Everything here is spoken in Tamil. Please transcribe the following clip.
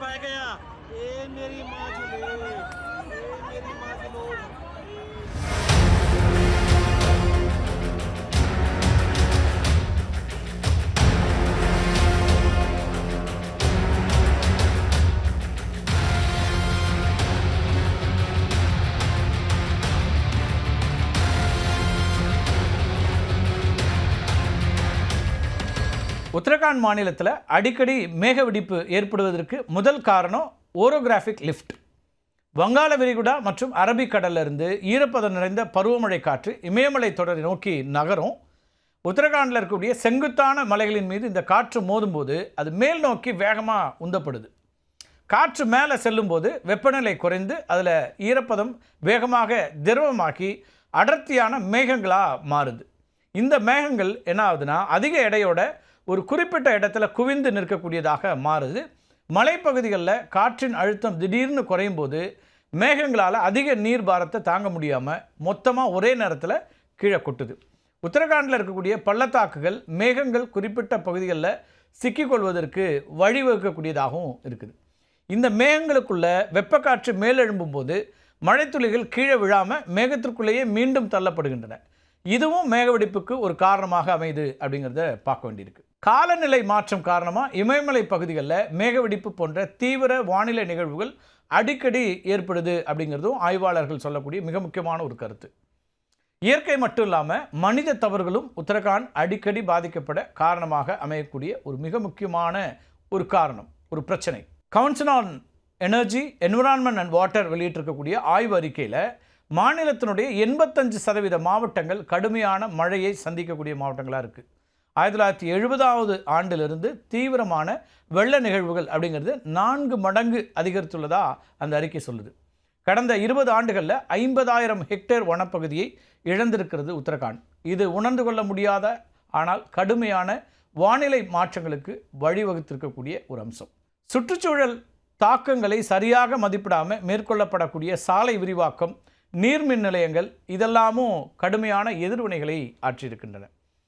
ਪੈ ਗਿਆ। ਇਹ ਮੇਰੀ ਮਾਂ ਝੂਲੇ ਏ ਮੇਰੀ ਮਾਂ உத்தரகாண்ட் மாநிலத்தில் அடிக்கடி மேக வெடிப்பு ஏற்படுவதற்கு முதல் காரணம் ஓரோகிராஃபிக் லிஃப்ட் வங்காள விரிகுடா மற்றும் அரபிக்கடலிருந்து ஈரப்பதம் நிறைந்த பருவமழை காற்று இமயமலை தொடரை நோக்கி நகரும். உத்தரகாண்டில் இருக்கக்கூடிய செங்குத்தான மலைகளின் மீது இந்த காற்று மோதும்போது அது மேல் நோக்கி வேகமாக உந்தப்படுது. காற்று மேலே செல்லும்போது வெப்பநிலை குறைந்து அதில் ஈரப்பதம் வேகமாக திரவமாக்கி அடர்த்தியான மேகங்களாக மாறுது. இந்த மேகங்கள் என்ன ஆகுதுன்னா அதிக எடையோட ஒரு குறிப்பிட்ட இடத்துல குவிந்து நிற்கக்கூடியதாக மாறுது. மலைப்பகுதிகளில் காற்றின் அழுத்தம் திடீர்னு குறையும் போது மேகங்களால் அதிக நீர் பாரத்தை தாங்க முடியாமல் மொத்தமாக ஒரே நேரத்தில் கீழே கொட்டுது. உத்தரகாண்டில் இருக்கக்கூடிய பள்ளத்தாக்குகள் மேகங்கள் குறிப்பிட்ட பகுதிகளில் சிக்கிக்கொள்வதற்கு வழிவகுக்கக்கூடியதாகவும் இருக்குது. இந்த மேகங்களுக்குள்ள வெப்பக்காற்று மேலெழும்பும் போது மழைத்துளிகள் கீழே விழாமல் மேகத்திற்குள்ளேயே மீண்டும் தள்ளப்படுகின்றன. இதுவும் மேகவெடிப்புக்கு ஒரு காரணமாக அமையுது அப்படிங்கிறத பார்க்க வேண்டியிருக்கு. காலநிலை மாற்றம் காரணமாக இமயமலை பகுதிகளில் மேகவெடிப்பு போன்ற தீவிர வானிலை நிகழ்வுகள் அடிக்கடி ஏற்படுது அப்படிங்கிறதும் ஆய்வாளர்கள் சொல்லக்கூடிய மிக முக்கியமான ஒரு கருத்து. இயற்கை மட்டும் இல்லாமல் மனித தவறுகளும் உத்தரகாண்ட் அடிக்கடி பாதிக்கப்பட காரணமாக அமையக்கூடிய ஒரு மிக முக்கியமான ஒரு காரணம் ஒரு பிரச்சனை. Council on energy environment and water வெளியிட்டிருக்கக்கூடிய ஆய்வு அறிக்கையில் மாநிலத்தினுடைய எண்பத்தஞ்சு சதவீத மாவட்டங்கள் கடுமையான மழையை சந்திக்கக்கூடிய மாவட்டங்களாக இருக்குது ஆயிரத்தி தொள்ளாயிரத்தி எழுபதாவது ஆண்டிலிருந்து தீவிரமான வெள்ள நிகழ்வுகள் அப்படிங்கிறது நான்கு மடங்கு அதிகரித்துள்ளதா அந்த அறிக்கை சொல்லுது. கடந்த இருபது ஆண்டுகளில் ஐம்பதாயிரம் ஹெக்டேர் வனப்பகுதியை இழந்திருக்கிறது உத்தரகாண்ட். இது உணர்ந்து கொள்ள முடியாத ஆனால் கடுமையான வானிலை மாற்றங்களுக்கு வழிவகுத்திருக்கக்கூடிய ஒரு அம்சம். சுற்றுச்சூழல் தாக்கங்களை சரியாக மதிப்பிடாமல் மேற்கொள்ளப்படக்கூடிய சாலை விரிவாக்கம் நீர்மின் நிலையங்கள் இதெல்லாமும் கடுமையான எதிர்வினைகளை ஆற்றியிருக்கின்றன.